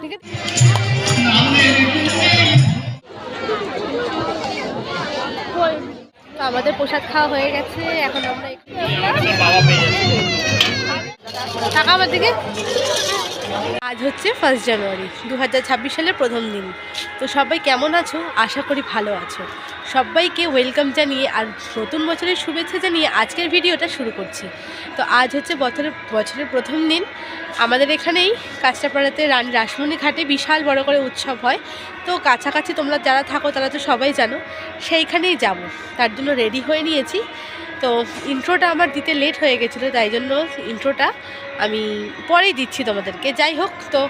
ঠিক আছে? আমাদের প্রসাদ খাওয়া হয়ে গেছে এখন আমরা টাকা আমার দিকে? আজ হচ্ছে ফার্স্ট জানুয়ারি দু হাজার ছাব্বিশ সালের প্রথম দিন। তো সবাই কেমন আছো? আশা করি ভালো আছো। সবাইকে ওয়েলকাম জানিয়ে আর নতুন বছরের শুভেচ্ছা জানিয়ে আজকের ভিডিওটা শুরু করছি। তো আজ হচ্ছে বছরের বছরের প্রথম দিন। আমাদের এখানেই কাঁচরাপাড়াতে রানী রাসমণি ঘাটে বিশাল বড় করে উৎসব হয়। তো কাছাকাছি তোমরা যারা থাকো তারা তো সবাই জানো, সেইখানেই যাব। তার জন্য রেডি হয়ে নিয়েছি। তো ইন্ট্রোটা আমার দিতে লেট হয়ে গেছিল, তাই জন্য ইন্ট্রোটা আমি পরেই দিচ্ছি তোমাদেরকে। যাই হোক, তো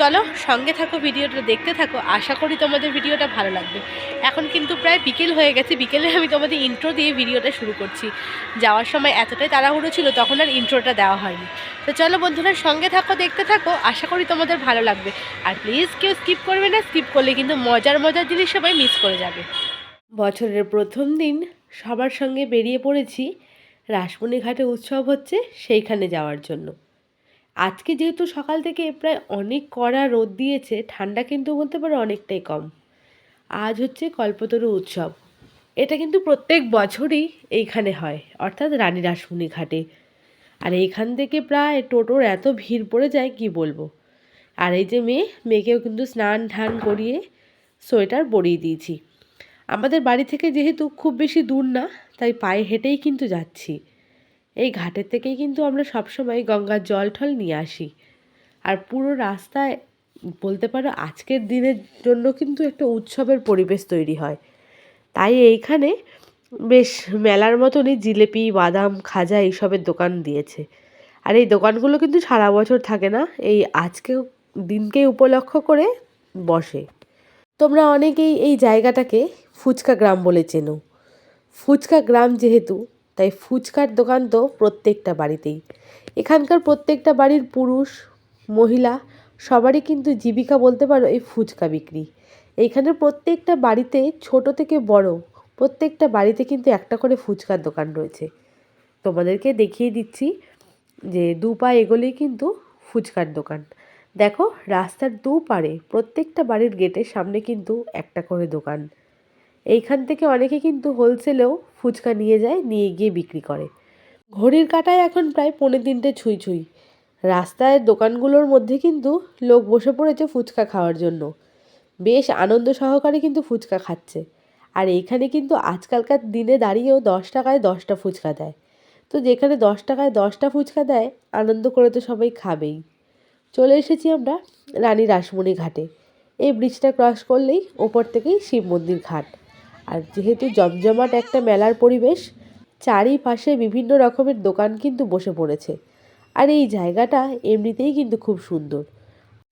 চলো সঙ্গে থাকো, ভিডিওটা দেখতে থাকো। আশা করি তোমাদের ভিডিওটা ভালো লাগবে। এখন কিন্তু প্রায় বিকেল হয়ে গেছে, বিকেলে আমি তোমাদের ইন্ট্রো দিয়ে ভিডিওটা শুরু করছি। যাওয়ার সময় এতটাই তাড়াহুড়ো ছিল, তখন আর ইন্ট্রোটা দেওয়া হয়নি। তো চলো বন্ধুরা, সঙ্গে থাকো, দেখতে থাকো, আশা করি তোমাদের ভালো লাগবে। আর প্লিজ কেউ স্কিপ করবে না স্কিপ করলে কিন্তু মজার মজার জিনিস সবাই মিস করে যাবে। বছরের প্রথম দিন সবার সঙ্গে বেরিয়ে পড়েছি। রাসমণি ঘাটে উৎসব হচ্ছে সেইখানে যাওয়ার জন্য। আজকে যেহেতু সকাল থেকে প্রায় অনেক কড়া রোদ দিয়েছে, ঠান্ডা কিন্তু বলতে পারো অনেকটাই কম। আজ হচ্ছে কল্পতরু উৎসব। এটা কিন্তু প্রত্যেক বছরই এইখানে হয়, অর্থাৎ রানী রাসমণি ঘাটে। আর এইখান থেকে প্রায় টোটোর এত ভিড় পড়ে যায়, কি বলব? আর এই যে মেয়ে, মেয়েকেও কিন্তু স্নান ধান করিয়ে সোয়েটার পরিয়ে দিয়েছি। আমাদের বাড়ি থেকে যেহেতু খুব বেশি দূর না, তাই পায়ে হেঁটেই কিন্তু যাচ্ছি। এই ঘাটের থেকেই কিন্তু আমরা সবসময় গঙ্গার জল ঠল নিয়ে আসি। আর পুরো রাস্তায়, বলতে পারো আজকের দিনের জন্য কিন্তু একটা উৎসবের পরিবেশ তৈরি হয়। তাই এইখানে বেশ মেলার মতনই জিলেপি, বাদাম, খাজা এইসবের দোকান দিয়েছে। আর এই দোকানগুলো কিন্তু সারা বছর থাকে না, এই আজকে দিনকে উপলক্ষ করে বসে। তোমরা অনেকেই এই জায়গাটাকে ফুচকা গ্রাম বলে চেনো। ফুচকা গ্রাম যেহেতু, তাই ফুচকার দোকান তো প্রত্যেকটা বাড়িতেই। এখানকার প্রত্যেকটা বাড়ির পুরুষ, মহিলা, সবারই কিন্তু জীবিকা বলতে পারো এই ফুচকা বিক্রি। এইখানে প্রত্যেকটা বাড়িতে, ছোট থেকে বড়, প্রত্যেকটা বাড়িতে কিন্তু একটা করে ফুচকার দোকান রয়েছে। তোমাদেরকে দেখিয়ে দিচ্ছি যে দু পা এগোলেই কিন্তু ফুচকার দোকান। দেখো, রাস্তার দু পারে প্রত্যেকটা বাড়ির গেটের সামনে কিন্তু একটা করে দোকান। এইখান থেকে অনেকে কিন্তু হোলসেলেও ফুচকা নিয়ে যায়, নিয়ে গিয়ে বিক্রি করে। ঘড়ির কাটায় এখন প্রায় পৌনে তিনটে ছুঁই ছুঁই। রাস্তায় দোকানগুলোর মধ্যে কিন্তু লোক বসে পড়েছে ফুচকা খাওয়ার জন্য। বেশ আনন্দ সহকারে কিন্তু ফুচকা খাচ্ছে। আর এইখানে কিন্তু আজকালকার দিনে দাঁড়িয়েও দশ টাকায় দশটা ফুচকা দেয়। তো যেখানে দশ টাকায় দশটা ফুচকা দেয়, আনন্দ করে তো সবাই খাবেই। চলে এসেছি আমরা রানী রাসমণি ঘাটে। এই ব্রিজটা ক্রস করলেই ওপর থেকেই শিব মন্দির ঘাট। আর যেহেতু জমজমাট একটা মেলার পরিবেশ, চারিপাশে বিভিন্ন রকমের দোকান কিন্তু বসে পড়েছে। আর এই জায়গাটা এমনিতেই কিন্তু খুব সুন্দর।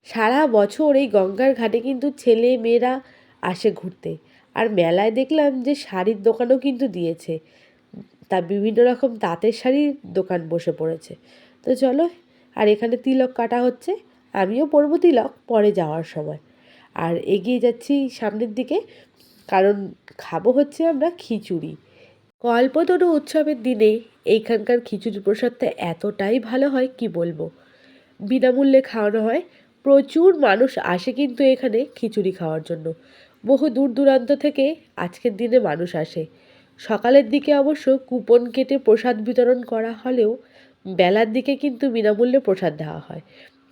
সারা বছর এই গঙ্গার ঘাটে কিন্তু ছেলে মেয়েরা আসে ঘুরতে। আর মেলায় দেখলাম যে শাড়ির দোকানও কিন্তু দিয়েছে। তা বিভিন্ন রকম তাঁতের শাড়ির দোকান বসে পড়েছে। তো চলো আর এখানে তিলক কাটা হচ্ছে। আমিও পরবো তিলক, পরে যাওয়ার সময়। আর এগিয়ে যাচ্ছি সামনের দিকে, কারণ খাব হচ্ছে আমরা খিচুড়ি। কল্পতরু উৎসবের দিনে এইখানকার খিচুড়ি প্রসাদটা এতটাই ভালো হয়, কি বলব? বিনামূল্যে খাওয়ানো হয়। প্রচুর মানুষ আসে কিন্তু এখানে খিচুড়ি খাওয়ার জন্য। বহু দূর দূরান্ত থেকে আজকের দিনে মানুষ আসে। সকালের দিকে অবশ্য কুপন কেটে প্রসাদ বিতরণ করা হলেও বেলার দিকে কিন্তু বিনামূল্যে প্রসাদ দেওয়া হয়।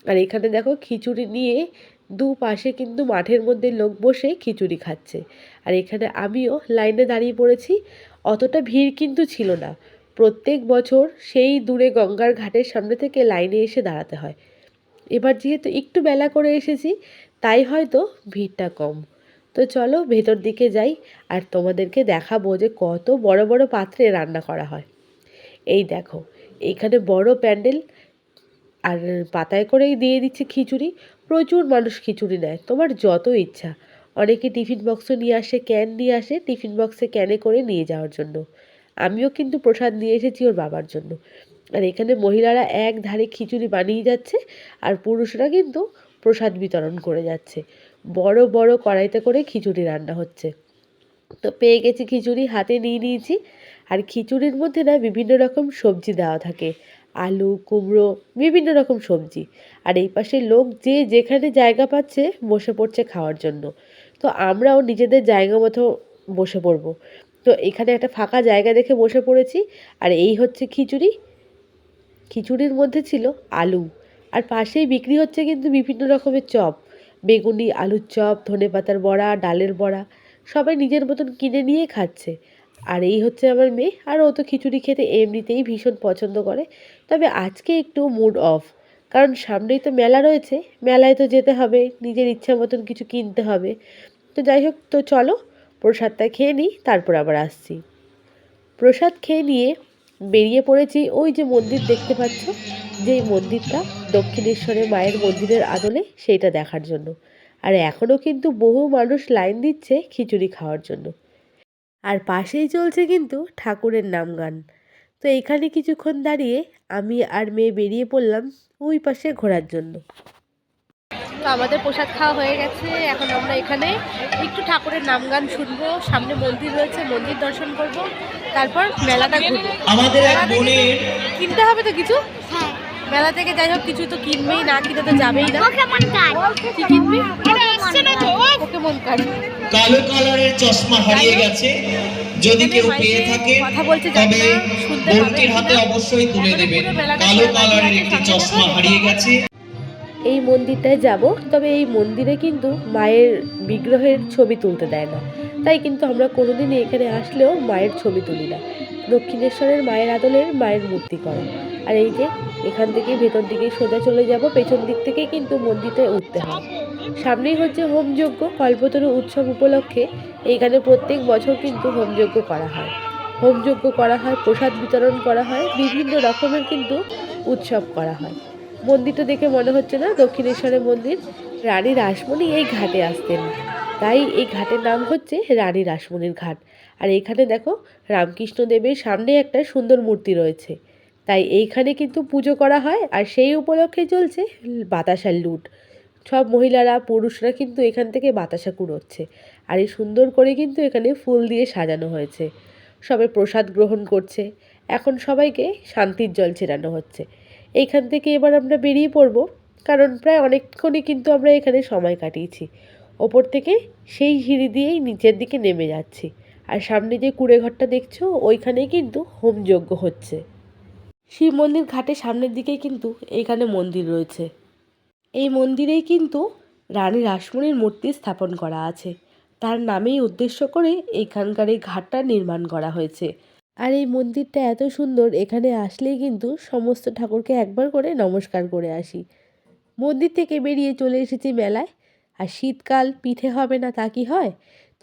আর এখানে দেখো খিচুড়ি নিয়ে দুপাশে কিন্তু মাঠের মধ্যে লোক বসে খিচুড়ি খাচ্ছে। আর এখানে আমিও লাইনে দাঁড়িয়ে পড়েছি, অতটা ভিড় কিন্তু ছিল না। প্রত্যেক বছর সেই দূরে গঙ্গার ঘাটের সামনে থেকে লাইনে এসে দাঁড়াতে হয়। এবার যেহেতু একটু বেলা করে এসেছি, তাই হয়তো ভিড়টা কম। তো চলো ভেতর দিকে যাই আর তোমাদেরকে দেখাবো যে কত বড় বড় পাত্রে রান্না করা হয়। এই দেখো এইখানে বড় প্যান্ডেল আর পাতায় করেই দিয়ে দিচ্ছে খিচুড়ি। প্রচুর মানুষ খিচুড়ি নেয়। তোমার যত ইচ্ছা। অনেকে টিফিন বক্স নিয়ে আসে, ক্যান নিয়ে আসে, টিফিন বক্সে ক্যানে করে নিয়ে যাওয়ার জন্য। আমিও কিন্তু প্রসাদ নিয়ে এসেছি ওর বাবার জন্য। আর এখানে মহিলারা এক ধারে খিচুড়ি বানিয়ে যাচ্ছে আর পুরুষরা কিন্তু প্রসাদ বিতরণ করে যাচ্ছে। বড় বড় কড়াইতে করে খিচুড়ি রান্না হচ্ছে। তো পেয়ে গেছি খিচুড়ি, হাতে নিয়ে নিয়েছি। আর খিচুড়ির মধ্যে না বিভিন্ন রকম সবজি দেওয়া থাকে। আলু, কুমড়ো, বিভিন্ন রকম সবজি। আর এই পাশে লোক যে যেখানে জায়গা পাচ্ছে বসে পড়ছে খাওয়ার জন্য। তো আমরাও নিজেদের জায়গা মতো বসে পড়ব। তো এখানে একটা ফাঁকা জায়গা দেখে বসে পড়েছি। আর এই হচ্ছে খিচুড়ি। খিচুড়ির মধ্যে ছিল আলু। আর পাশেই বিক্রি হচ্ছে কিন্তু বিভিন্ন রকমের চপ। বেগুনি, আলুর চপ ধনে পাতার বড়া, ডালের বড়া। সবাই নিজের মতন কিনে নিয়ে খাচ্ছে। আর এই হচ্ছে আমার মেয়ে। আর ও তো খিচুড়ি খেতে এমনিতেই ভীষণ পছন্দ করে। তবে আজকে একটু মুড অফ কারণ সামনেই তো মেলা রয়েছে। মেলায় তো যেতে হবে, নিজের ইচ্ছা মতন কিছু কিনতে হবে। তো যাই হোক, তো চলো প্রসাদটা খেয়ে নিই, তারপর আবার আসছি। প্রসাদ খেয়ে নিয়ে বেরিয়ে পড়েছি ওই যে মন্দির দেখতে পাচ্ছ? যেই মন্দিরটা দক্ষিণেশ্বরের মায়ের মন্দিরের আদলে, সেইটা দেখার জন্য। আর এখনও কিন্তু বহু মানুষ লাইন দিচ্ছে খিচুড়ি খাওয়ার জন্য। আর পাশেই চলছে কিন্তু ঠাকুরের নাম গান তো এখানে কিছুক্ষণ দাঁড়িয়ে আমি আর মেয়ে বেরিয়ে পড়লাম ওই পাশে ঘোরার জন্য। তো আমাদের প্রসাদ খাওয়া হয়ে গেছে এখন আমরা এখানে একটু ঠাকুরের নাম গান শুনব। সামনে মন্দির রয়েছে মন্দির দর্শন করব তারপর মেলাটা ঘুরবো। আমাদের কিনতে হবে তো কিছু? হ্যাঁ। মেলা থেকে যাই হোক কিছু তো কিনবেই না কিনে তো যাবেই না। কি কিনবি? কালো কালারের চশমা হারিয়ে গেছে। যদি কেউ পেয়ে থাকে কথা বলছে তবে বোনটির হাতে অবশ্যই তুলে দেবেন। কালো কালারের একটি চশমা হারিয়ে গেছে। এই মন্দিরটায় যাব তবে এই মন্দিরে কিন্তু মায়ের বিগ্রহের ছবি তুলতে দেয় না। তাই কিন্তু আমরা কোনোদিনই এখানে আসলেও মায়ের ছবি তুলি না। দক্ষিণেশ্বরের মায়ের আদলের মায়ের মূর্তি করা। আর এই যে এখান থেকে ভেতর দিকে সোজা চলে যাব পেছন দিক থেকে কিন্তু মন্দিরটায় উঠতে হয় সামনেই হচ্ছে হোমযজ্ঞ, কল্পতরু উৎসব উপলক্ষে এইখানে প্রত্যেক বছর কিন্তু হোমযজ্ঞ করা হয়। হোমযজ্ঞ করা হয়, প্রসাদ বিতরণ করা হয়, বিভিন্ন রকমের কিন্তু উৎসব করা হয়। মন্দিরটা দেখে মনে হচ্ছে না? দক্ষিণেশ্বরের মন্দির, রানী রাসমণি এই ঘাটে আসতেন। তাই এই ঘাটের নাম হচ্ছে রানী রাসমণির ঘাট। আর এখানে দেখো, রামকৃষ্ণ দেবের সামনে একটা সুন্দর মূর্তি রয়েছে। তাই এইখানে কিন্তু পুজো করা হয়, আর সেই উপলক্ষে চলছে বাতাসার লুট। সব মহিলারা, পুরুষরা কিন্তু এখান থেকে বাতাসা কুড়োচ্ছে। আর এই সুন্দর করে কিন্তু এখানে ফুল দিয়ে সাজানো হয়েছে। সবাই প্রসাদ গ্রহণ করছে। এখন সবাইকে শান্তির জল ছেড়ানো হচ্ছে। এইখান থেকে এবার আমরা বেরিয়ে পড়ব, কারণ প্রায় অনেকক্ষণই কিন্তু আমরা এখানে সময় কাটিয়েছি। ওপর থেকে সেই সিঁড়ি দিয়েই নিচের দিকে নেমে যাচ্ছি। আর সামনে যে কুড়ে ঘরটা দেখছ ওইখানে কিন্তু হোমযজ্ঞ হচ্ছে। শিব মন্দির ঘাটের সামনের দিকেই কিন্তু এইখানে মন্দির রয়েছে। এই মন্দিরেই কিন্তু রানী রাসমণির মূর্তি স্থাপন করা আছে। তার নামেই উদ্দেশ্য করে এইখানকার এই ঘাটটা নির্মাণ করা হয়েছে। আর এই মন্দিরটা এত সুন্দর, এখানে আসলেই কিন্তু সমস্ত ঠাকুরকে একবার করে নমস্কার করে আসি। মন্দির থেকে বেরিয়ে চলে এসেছি মেলায়। আর শীতকাল, পিঠে হবে না তা কি হয়?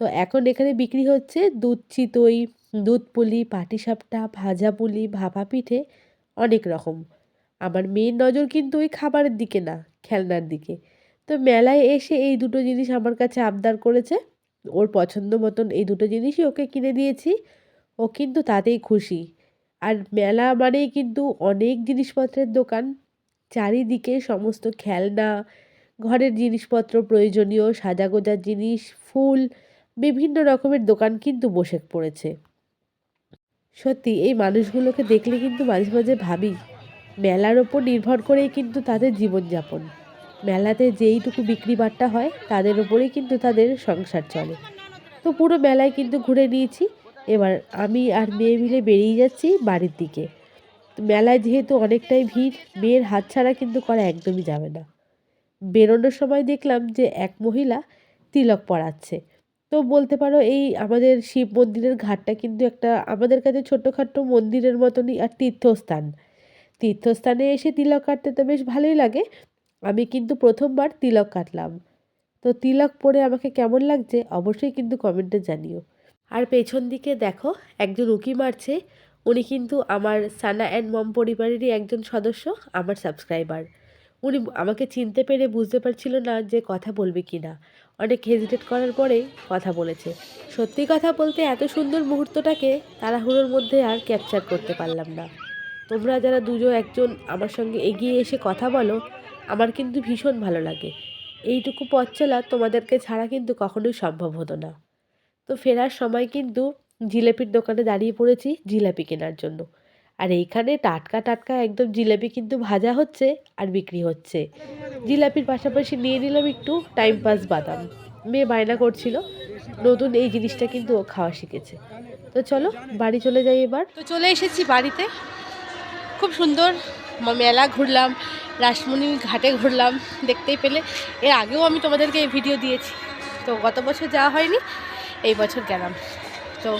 তো এখন এখানে বিক্রি হচ্ছে দুধ চিতই, দুধ পুলি, পাটিসাপটা, ভাজা পুলি, ভাপা পিঠে, অনেক রকম। আমার মেয়ের নজর কিন্তু ওই খাবারের দিকে না, খেলনার দিকে। তো মেলায় এসে এই দুটো জিনিস আমার কাছে আবদার করেছে। ওর পছন্দ মতন এই দুটো জিনিসই ওকে কিনে দিয়েছি। ও কিন্তু তাতেই খুশি। আর মেলা মানেই কিন্তু অনেক জিনিসপত্রের দোকান। চারিদিকে সমস্ত খেলনা, ঘরের জিনিসপত্র প্রয়োজনীয়, সাজাগোজার জিনিস, ফুল, বিভিন্ন রকমের দোকান কিন্তু বসে পড়েছে। সত্যি, এই মানুষগুলোকে দেখলে কিন্তু মাঝে মাঝে ভাবি মেলার ওপর নির্ভর করেই কিন্তু তাদের জীবনযাপন। মেলাতে যেইটুকু বিক্রি বাট্টা হয়, তাদের ওপরেই কিন্তু তাদের সংসার চলে। তো পুরো মেলায় কিন্তু ঘুরে নিয়েছি। এবার আমি আর মেয়ে মিলে বেরিয়ে যাচ্ছি বাড়ির দিকে। মেলায় যেহেতু অনেকটাই ভিড়, মেয়ের হাত ছাড়া কিন্তু করা একদমই যাবে না। বেরোনোর সময় দেখলাম যে এক মহিলা তিলক পরাচ্ছে। তো বলতে পারো এই আমাদের শিব মন্দিরের ঘাটটা কিন্তু একটা আমাদের কাছে ছোটোখাটো মন্দিরের মতনই আর তীর্থস্থান। তীর্থস্থানে এসে তিলক কাটতে তো বেশ ভালোই লাগে। আমি কিন্তু প্রথমবার তিলক কাটলাম। তো তিলক পরে আমাকে কেমন লাগছে অবশ্যই কিন্তু কমেন্টে জানিও। আর পেছন দিকে দেখো, একজন উকি মারছে। উনি কিন্তু আমার সানা অ্যান্ড মম পরিবারেরই একজন সদস্য, আমার সাবস্ক্রাইবার। উনি আমাকে চিনতে পেরে বুঝতে পারছিল না যে কথা বলবে কি না অনেক হেজিটেট করার পরে কথা বলেছে। সত্যি কথা বলতে এত সুন্দর মুহূর্তটাকে তাড়াহুড়োর মধ্যে আর ক্যাপচার করতে পারলাম না। তোমরা যারা দুজন একজন আমার সঙ্গে এগিয়ে এসে কথা বলো, আমার কিন্তু ভীষণ ভালো লাগে। এইটুকু পথ চলা তোমাদেরকে ছাড়া কিন্তু কখনোই সম্ভব হতো না। তো ফেরার সময় কিন্তু জিলেপির দোকানে দাঁড়িয়ে পড়েছি জিলাপি কেনার জন্য। আর এইখানে টাটকা টাটকা একদম জিলাপি কিন্তু ভাজা হচ্ছে আর বিক্রি হচ্ছে। জিলাপির পাশাপাশি নিয়ে নিলাম একটু টাইম পাস বাদাম। মেয়ে বায়না করছিল, নতুন এই জিনিসটা কিন্তু খাওয়া শিখেছে। তো চলো, বাড়ি চলে যাই এবার। তো চলে এসেছি বাড়িতে। খুব সুন্দর। মেলা ঘুরলাম, রাসমণি ঘাটে ঘুরলাম, দেখতেই পেলে। এর আগেও আমি তোমাদেরকে এই ভিডিও দিয়েছি। তো গত বছর যাওয়া হয়নি, এই বছর গেলাম। তো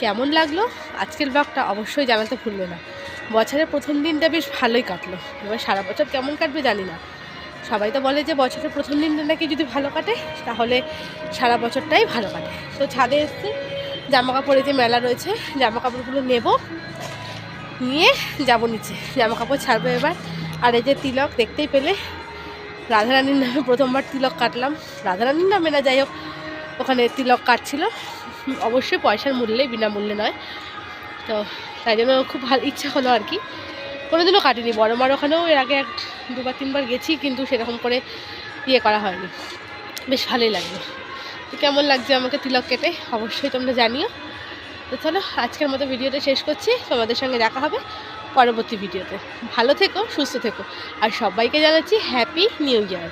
কেমন লাগল? আজকের ব্লগটা অবশ্যই জানাতে ভুলবে না। বছরের প্রথম দিনটা বেশ ভালোই কাটলো। এবার সারা বছর কেমন কাটবে জানি না। সবাই তো বলে যে বছরের প্রথম দিনটা নাকি যদি ভালো কাটে, তাহলে সারা বছরটাই ভালো কাটে। তো ছাদে এসছি জামা কাপড়ে যে মেলা রয়েছে জামা কাপড়গুলো নেব। নিয়ে যাব নিচে। জামা কাপড় ছাড়বো এবার। আর এই যে তিলক, দেখতেই পেলে? রাধারানীর নামে প্রথমবার তিলক কাটলাম। রাধারানীর নামে না, যাই হোক, ওখানে তিলক কাটছিল। অবশ্যই পয়সার মূল্যে বিনামূল্যে নয়। তো তাই জন্য খুব ভালো ইচ্ছা হলো আর কি। কোনোদিনও কাটিনি। বড় মার ওখানেও এর আগে এক, দুবার, তিনবার গেছি, কিন্তু সেরকম করে ইয়ে করা হয়নি। বেশ ভালোই লাগল। তো কেমন লাগছে আমাকে তিলক কেটে? অবশ্যই তোমরা জানিও। তো চলো, আজকের মতো ভিডিওটা শেষ করছি। তোমাদের সঙ্গে দেখা হবে পরবর্তী ভিডিওতে। ভালো থেকো, সুস্থ থেকো। আর সবাইকে জানাচ্ছি হ্যাপি নিউ ইয়ার